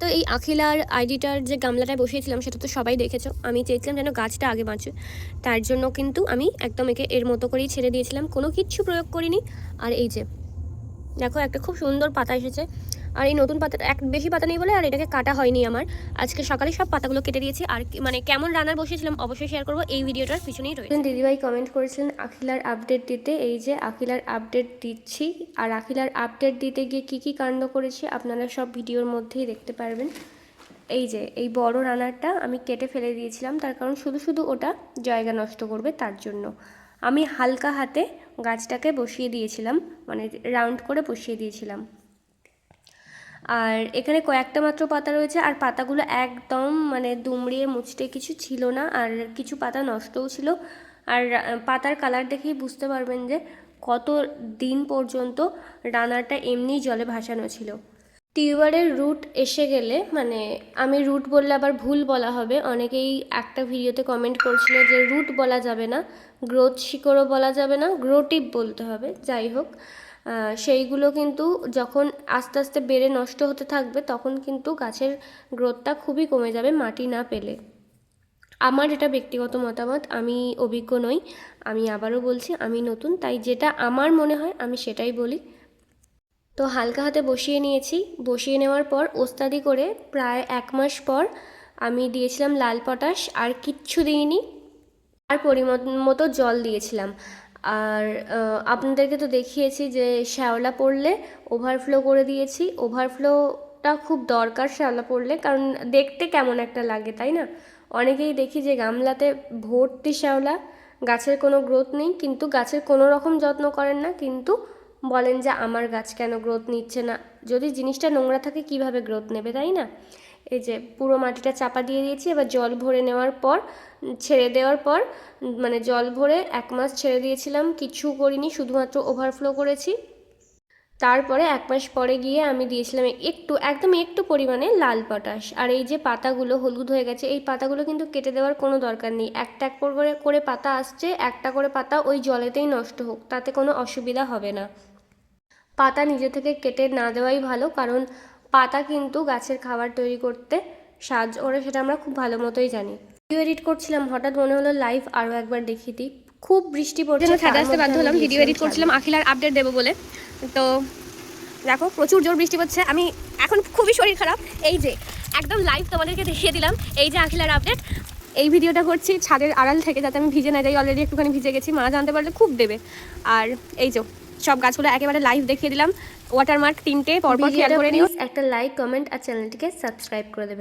তো এই আখিলার আইডিটার যে গামলাটায় বসিয়েছিলাম, সেটা তো সবাই দেখেছ। আমি চেয়েছিলাম যেন গাছটা আগে বাঁচে তার জন্য কিন্তু আমি একদম একে এর মতো করেই ছেড়ে দিয়েছিলাম। কোনো কিচ্ছু প্রয়োগ করিনি। আর এই যে, দেখো একটা খুব সুন্দর পাতা এসেছে। আর এই নতুন পাতা এক, বেশি পাতা নেই বলে আর এটাকে কাটা হয়নি আমার। আজকে সকালে সব পাতাগুলো কেটে দিয়েছি। আর মানে কেমন রান্নার বসিয়েছিলাম অবশ্যই শেয়ার করব। এই ভিডিওটার পিছনেই রয়েছে। দিদিভাই কমেন্ট করেছিলেন আখিলার আপডেট দিতে। এই যে আখিলার আপডেট দিচ্ছি। আর আখিলার আপডেট দিতে গিয়ে কি কি কাণ্ড করেছি আপনারা সব ভিডিওর মধ্যেই দেখতে পারবেন। এই যে, এই বড় রানারটা আমি কেটে ফেলে দিয়েছিলাম। তার কারণ শুধু শুধু ওটা জায়গা নষ্ট করবে তার জন্য। আমি হালকা হাতে গাছটাকে বসিয়ে দিয়েছিলাম। মানে রাউন্ড করে বসিয়ে দিয়েছিলাম। আর এখানে কয়েকটা মাত্র পাতা রয়েছে, আর পাতাগুলো একদম মানে দুমড়িয়ে মুচড়ে কিছু ছিল না, আর কিছু পাতা নষ্টও ছিল। আর পাতার কালার দেখেই বুঝতে পারবেন যে কত দিন পর্যন্ত রানারটা এমনিই জলে ভাসানো ছিল। টিউবারের রুট এসে গেলে মানে আমি রুট বললে আবার ভুল বলা হবে, অনেকেই একটা ভিডিওতে কমেন্ট করছিল যে রুট বলা যাবে না গ্রোথ শিকড়ও বলা যাবে না গ্রোটিভ বলতে হবে, যাই হোক। সেইগুলো কিন্তু যখন আস্তে আস্তে বেড়ে নষ্ট হতে থাকবে, তখন কিন্তু গাছের গ্রোথটা খুবই কমে যাবে মাটি না পেলে। আমার এটা ব্যক্তিগত মতামত, আমি অভিজ্ঞ নই, আমি আবারও বলছি, আমি নতুন, তাই যেটা আমার মনে হয়, আমি সেটাই বলি। তো হালকা হাতে বসিয়ে নিয়েছি। বসিয়ে নেওয়ার পর ওস্তাদি করে প্রায় এক মাস পর আমি দিয়েছিলাম লাল পটাশ, আর কিচ্ছু দিইনি। আর পরিমাণ মতো জল দিয়েছিলাম। আর আপনাদেরকে তো দেখিয়েছি যে শ্যাওলা পড়লে ওভারফ্লো করে দিয়েছি। ওভারফ্লোটা খুব দরকার শ্যাওলা পড়লে, কারণ দেখতে কেমন একটা লাগে, তাই না? অনেকেই দেখি যে গামলাতে ভর্তি শ্যাওলা, গাছের কোনো গ্রোথ নেই, কিন্তু গাছের কোনো রকম যত্ন করেন না, কিন্তু বলেন যে আমার গাছ কেন গ্রোথ নিচ্ছে না? যদি জিনিসটা নোংরা থাকে, কীভাবে গ্রোথ নেবে, তাই না? এই যে পুরো মাটিটা চাপা দিয়ে দিয়েছি, এবার জল ভরে নেওয়ার পর, ছেড়ে দেওয়ার পর মানে জল ভরে এক মাস ছেড়ে দিয়েছিলাম, কিছু করিনি, শুধুমাত্র ওভারফ্লো করেছি। তারপরে এক মাস পরে গিয়ে আমি দিয়েছিলাম একটু, একদম একটু পরিমাণে লাল পটাশ। আর এই যে পাতাগুলো হলুদ হয়ে গেছে, এই পাতাগুলো কিন্তু কেটে দেওয়ার কোনো দরকার নেই। একটা এক করে করে পাতা আসছে, একটা করে পাতা ওই জলেতেই নষ্ট হোক, তাতে কোনো অসুবিধা হবে না। পাতা নিজে থেকে কেটে না দেওয়াই ভালো, কারণ পাতা কিন্তু গাছের খাবার তৈরি করতে সাহায্য করে সেটা আমরা খুব ভালো মতোই জানি। ভিডিও এডিট করছিলাম হঠাৎ মনে হলো লাইভ আরও একবার দেখিয়ে দিই। খুব বৃষ্টি পড়ছে ছাদে আসতে বাধ্য হলাম ভিডিও এডিট করছিলাম আখিলার আপডেট দেবো বলে। তো দেখো প্রচুর জোর বৃষ্টি পড়ছে। আমি এখন খুবই শরীর খারাপ। এই যে একদম লাইভ তোমাদেরকে দেখিয়ে দিলাম। এই যে আখিলার আপডেট এই ভিডিওটা করছি ছাদের আড়াল থেকে যাতে আমি ভিজে না যাই। অলরেডি একটুখানি ভিজে গেছি মা জানতে পারলে খুব দেবে। আর এই যে সব গাছগুলো একেবারে লাইভ দেখিয়ে দিলাম। ওয়াটারমার্ক তিনটে পরপর খেয়াল করে নিও। একটা লাইক কমেন্ট আর চ্যানেলটিকে সাবস্ক্রাইব করে দেবে